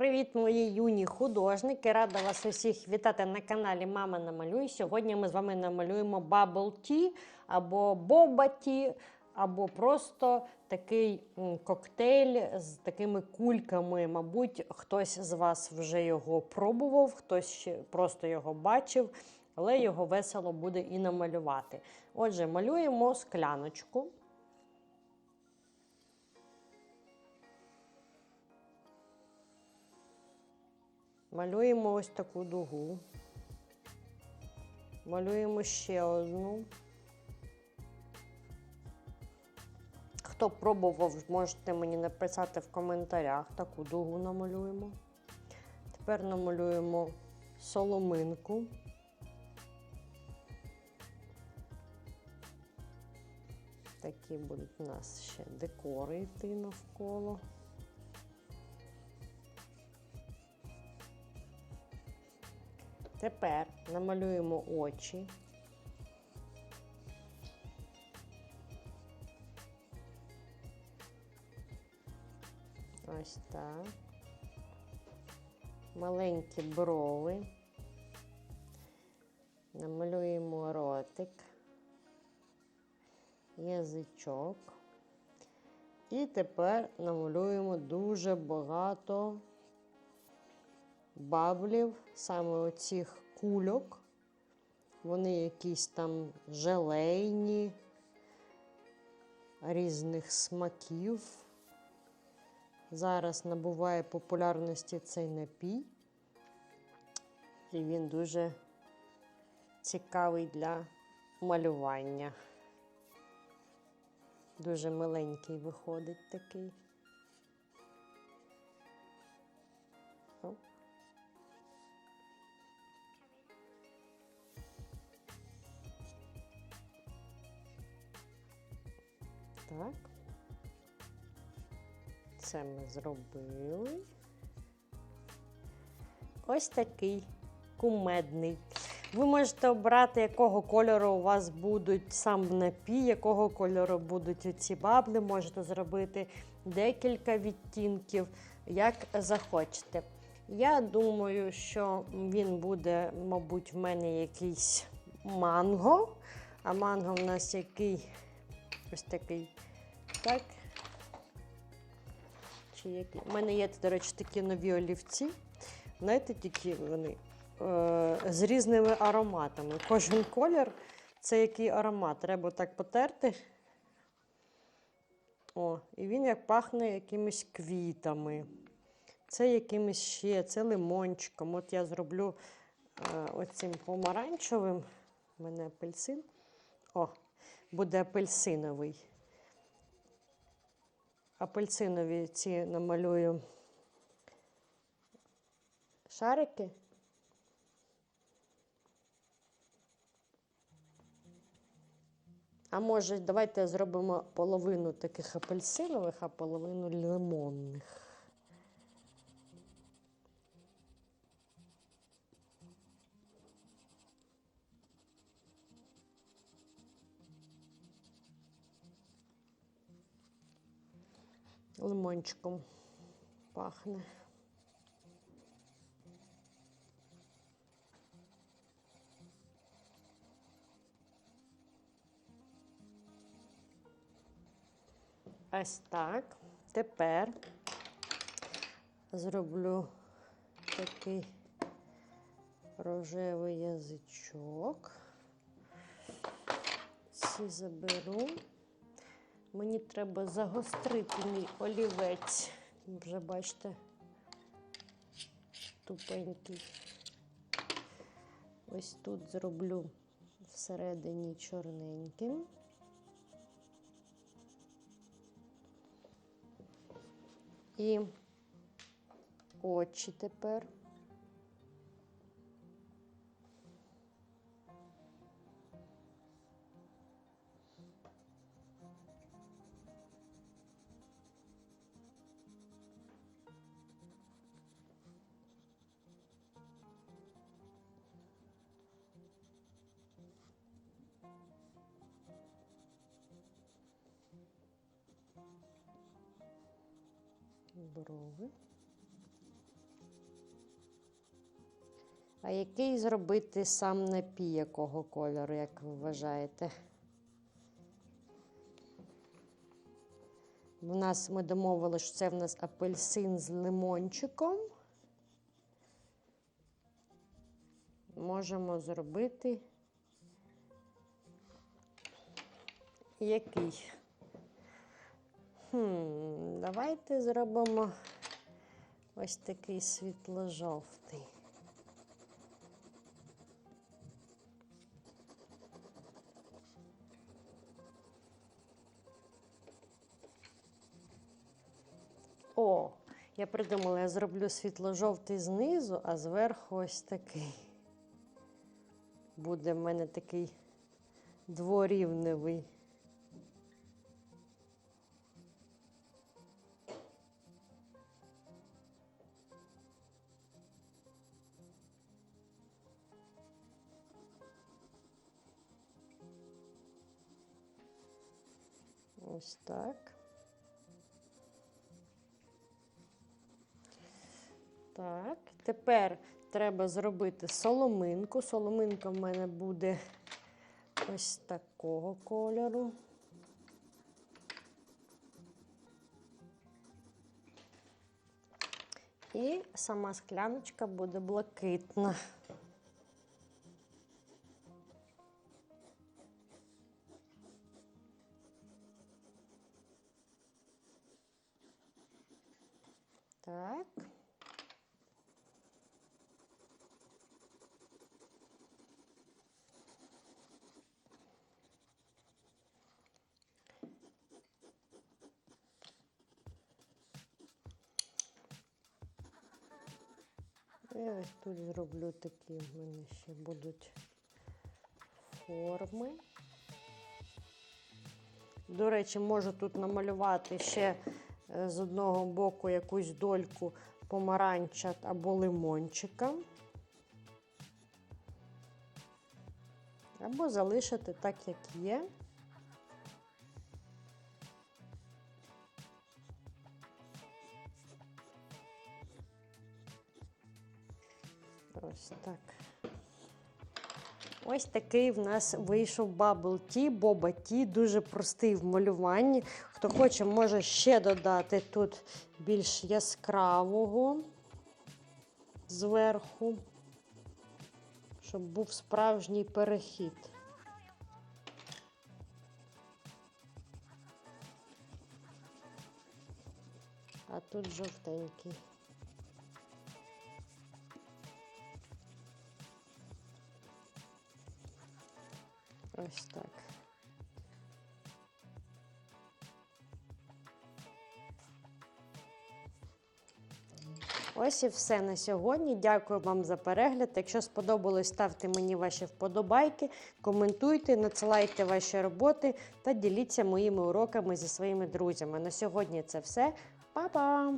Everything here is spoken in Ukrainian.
Привіт, мої юні художники! Рада вас усіх вітати на каналі Мама намалюй. Сьогодні ми з вами намалюємо Bubble Tea або Boba Tea, або просто такий коктейль з такими кульками. Мабуть, хтось з вас вже його пробував, хтось ще просто його бачив, але його весело буде і намалювати. Отже, малюємо скляночку. Малюємо ось таку дугу. Малюємо ще одну. Хто пробував, можете мені написати в коментарях. Таку дугу намалюємо. Тепер намалюємо соломинку. Такі будуть у нас ще декори йти навколо. Тепер намалюємо очі. Ось так. Маленькі брови. Намалюємо ротик, язичок. І тепер намалюємо дуже багато баблів, саме оцих кульок. Вони якісь там желейні, різних смаків. Зараз набуває популярності цей напій, і він дуже цікавий для малювання. Дуже миленький виходить такий. Оп. Так. Це ми зробили. Ось такий кумедний. Ви можете обрати, якого кольору у вас будуть сам напій, якого кольору будуть ці бабли. Можете зробити декілька відтінків, як захочете. Я думаю, що він буде, мабуть, в мене якийсь манго. А манго в нас який ось такий. Так. Чи які? У мене є, до речі, такі нові олівці. Знаєте, тільки вони е, з різними ароматами. Кожен колір це який аромат. Треба так потерти. О, і він як пахне якимись квітами. Це якимось ще, це лимончиком. От я зроблю е, оцим помаранчевим. У мене апельсин. О, буде апельсиновий. Апельсинові ці намалюю шарики. А може, давайте зробимо половину таких апельсинових, а половину лимонних. Лимончиком пахне. Ось так. Тепер зроблю такий рожевий язичок. Ці заберу. Мені треба загострити мій олівець. Вже бачите, тупенький. Ось тут зроблю всередині чорненьким. І очі тепер. Брови. А який зробити сам напій якого кольору, як ви вважаєте? У нас ми домовилися, що це в нас апельсин з лимончиком. Можемо зробити який? Хм, давайте зробимо ось такий світло-жовтий. О, я придумала, я зроблю світло-жовтий знизу, а зверху ось такий. Буде в мене такий дворівневий. Ось так. Так, тепер треба зробити соломинку. Соломинка в мене буде ось такого кольору. І сама скляночка буде блакитна. І ось тут зроблю такі в мене ще будуть форми. До речі, можу тут намалювати ще е, з одного боку якусь дольку помаранча або лимончика. Або залишити так, як є. Ось такий в нас вийшов бабл ті, боба ті, дуже простий в малюванні. Хто хоче, може ще додати тут більш яскравого зверху, щоб був справжній перехід. А тут жовтенький. Ось і все на сьогодні. Дякую вам за перегляд. Якщо сподобалось, ставте мені ваші вподобайки, коментуйте, надсилайте ваші роботи та діліться моїми уроками зі своїми друзями. На сьогодні це все. Па-па!